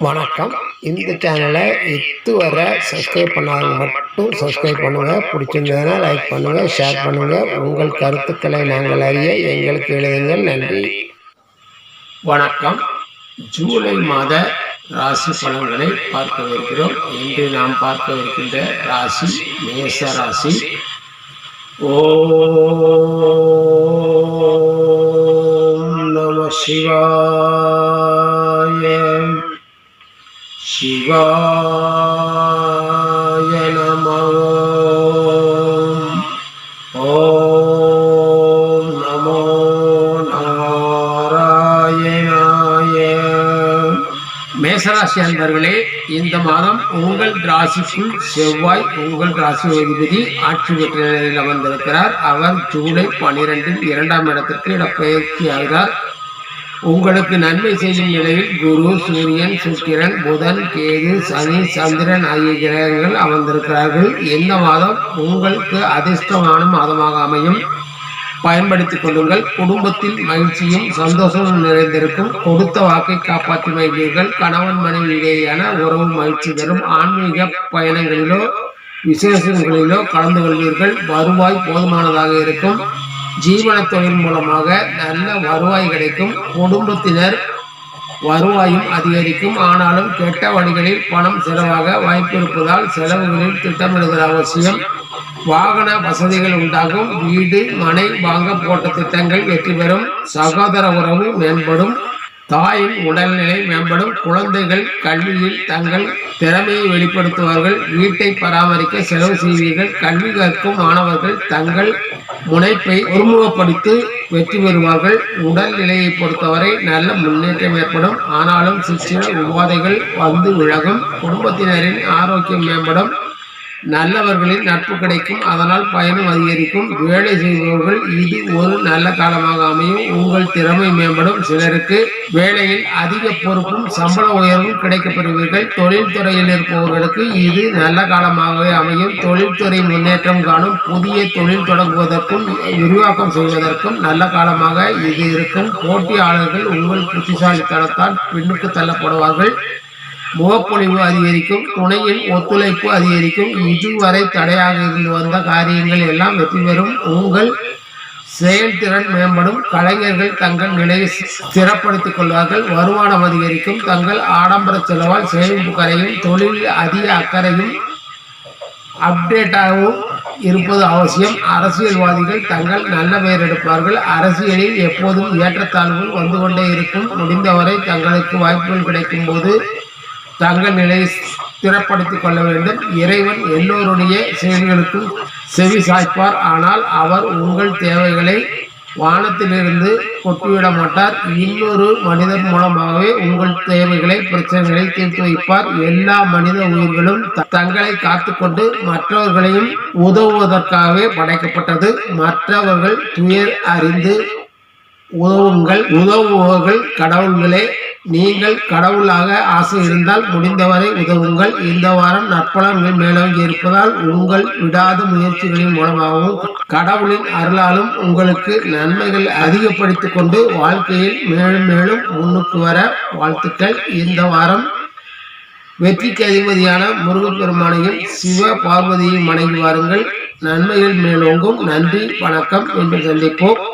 வணக்கம். இந்த சேனலை இதுவரை சப்ஸ்கிரைப் பண்ணாதவங்க மட்டும் சப்ஸ்கிரைப் பண்ணுங்கள் பிடிச்சிருந்ததுன்னா லைக் பண்ணுங்கள் ஷேர் பண்ணுங்கள் உங்கள் கருத்துக்களை நாங்கள் அறிய எங்களுக்கு எழுதுங்கள். நன்றி. வணக்கம். ஜூலை மாத ராசி பலன்களை பார்க்கவிருக்கிறோம். இன்று நாம் பார்க்கவிருக்கின்ற ராசி மேச ராசி. ஓ நம சிவா சிவாய நமோ. ஓம் நமோ நாராயணாய. மேசராசி அன்பர்களே இந்த மாதம் உங்கள் ராசிக்குள் செவ்வாய் உங்கள் ராசி அதிபதி ஆட்சி பெற்ற நிலையில் அமர்ந்திருக்கிறார். அவர் ஜூலை பனிரெண்டில் இரண்டாம் இடத்திற்கு இடப்பெயர்ச்சி ஆகிறார். உங்களுக்கு நன்மை செய்யும் நிலையில் குரு சூரியன் சுக்கிரன் புதன் கேது சனி சந்திரன் ஆகிய கிரகங்கள் அமர்ந்திருக்கிறார்கள். இந்த மாதம்? உங்களுக்கு அதிர்ஷ்டமான மாதமாக அமையும். பயன்படுத்திக் கொள்ளுங்கள். குடும்பத்தில் மகிழ்ச்சியும் சந்தோஷமும் நிறைந்திருக்கும். கொடுத்த வாக்கை காப்பாற்றி மகிழ்வீர்கள். கணவன் மனைவி இடையேயான உறவு மகிழ்ச்சி தரும் ஆன்மீக பயணங்களிலோ விசேஷங்களிலோ கலந்து கொள்வீர்கள். வருவாய் போதுமானதாக இருக்கும். ஜீவன தொழில் மூலமாக நல்ல வருவாய் கிடைக்கும். குடும்பத்தினர் வருவாயும் அதிகரிக்கும். ஆனாலும் கெட்ட வழிகளில் பணம் செலவாக வாய்ப்பு இருப்பதால் செலவுகளில் திட்டமிடுதல் அவசியம். வாகன வசதிகள் உண்டாகும். வீடு மனை வாங்க போட்ட திட்டங்கள் வெற்றி பெறும். சகோதர உறவு மேம்படும். தாயின் உடல்நிலை மேம்படும். குழந்தைகள் கல்வியில் தங்கள் திறமையை வெளிப்படுத்துவார்கள். வீட்டை பராமரிக்க செலவு செய்வீர்கள். கல்வி கற்கும் மாணவர்கள் தங்கள் முனைப்பை ஒருமுகப்படுத்தி வெற்றி பெறுவார்கள். உடல் நிலையை பொறுத்தவரை நல்ல முன்னேற்றம் ஏற்படும். ஆனாலும் சிற்சில உபாதைகள் வந்து விலகும். குடும்பத்தினரின் ஆரோக்கியம் மேம்படும். நல்லவர்களின் நட்பு கிடைக்கும். அதனால் பயணம் அதிகரிக்கும். வேலை செய்பவர்கள் இது ஒரு நல்ல காலமாக அமையும். உங்கள் திறமை மேம்படும். சிலருக்கு வேலையில் அதிக பொறுப்பும் சம்பள உயர்வும் கிடைக்கப்பெறுவீர்கள் தொழில்துறையில் இருப்பவர்களுக்கு இது நல்ல காலமாகவே அமையும். தொழில்துறை முன்னேற்றம் காணும். புதிய தொழில் தொடங்குவதற்கும் விரிவாக்கம் செய்வதற்கும் நல்ல காலமாக இது இருக்கும். போட்டியாளர்கள் உங்கள் புத்திசாலித்தனத்தால் பின்னுக்கு தள்ளப்படுவார்கள். முகப்பொழிவு அதிகரிக்கும் துணையின் ஒத்துழைப்பு அதிகரிக்கும் இதுவரை தடையாக இருந்து வந்த காரியங்கள் எல்லாம் வெற்றி பெறும். உங்கள் செயல்திறன் மேம்படும். கலைஞர்கள் தங்கள் நிலையை ஸ்திரப்படுத்திக் கொள்வார்கள். வருமானம் அதிகரிக்கும். தங்கள் ஆடம்பர செலவால் சேமிப்பு கரையும் தொழிலில் அதிக அக்கறையும் அப்டேட்டாகவும் இருப்பது அவசியம். அரசியல்வாதிகள் தங்கள் நல்ல பெயர் எடுப்பார்கள். அரசியலில் எப்போதும் ஏற்றத்தாழ்வுகள் வந்து கொண்டே இருக்கும். முடிந்தவரை தங்களுக்கு வாய்ப்புகள் கிடைக்கும் போது தங்கள் நிலையை ஸ்திரப்படுத்திக் கொள்ள வேண்டும். இறைவன் எல்லோருடைய செயல்களுக்கும் செவி சாய்ப்பார். ஆனால் அவர் உங்கள் தேவைகளை வானத்திலிருந்து கொட்டிவிட மாட்டார். இன்னொரு மனிதன் மூலமாகவே உங்கள் தேவைகளை பிரச்சனைகளை தீர்த்து வைப்பார். எல்லா மனித உயிர்களும் த- தங்களை காத்துக்கொண்டு மற்றவர்களையும் உதவுவதற்காகவே படைக்கப்பட்டது. மற்றவர்கள் துயர் அறிந்து உதவுங்கள். உதவுபவர்கள் கடவுள்களே நீங்கள் கடவுளாக ஆசை இருந்தால் முடிந்தவரை உதவுங்கள். இந்த வாரம் நற்பலன்கள் மேலோங்கி இருப்பதால் உங்கள் விடாத முயற்சிகளின் மூலமாகவும் கடவுளின் அருளாலும் உங்களுக்கு நன்மைகள் அதிகப்படுத்திக் கொண்டு வாழ்க்கையில் மேலும் மேலும் முன்னுக்கு வர வாழ்த்துக்கள். இந்த வாரம் வெற்றிக்கு அதிபதியான முருகப்பெருமானையும் சிவ பார்வதியையும் மனைவி வாருங்கள். நன்மைகள் மேலோங்கும். நன்றி வணக்கம். என்று சந்திப்போம்.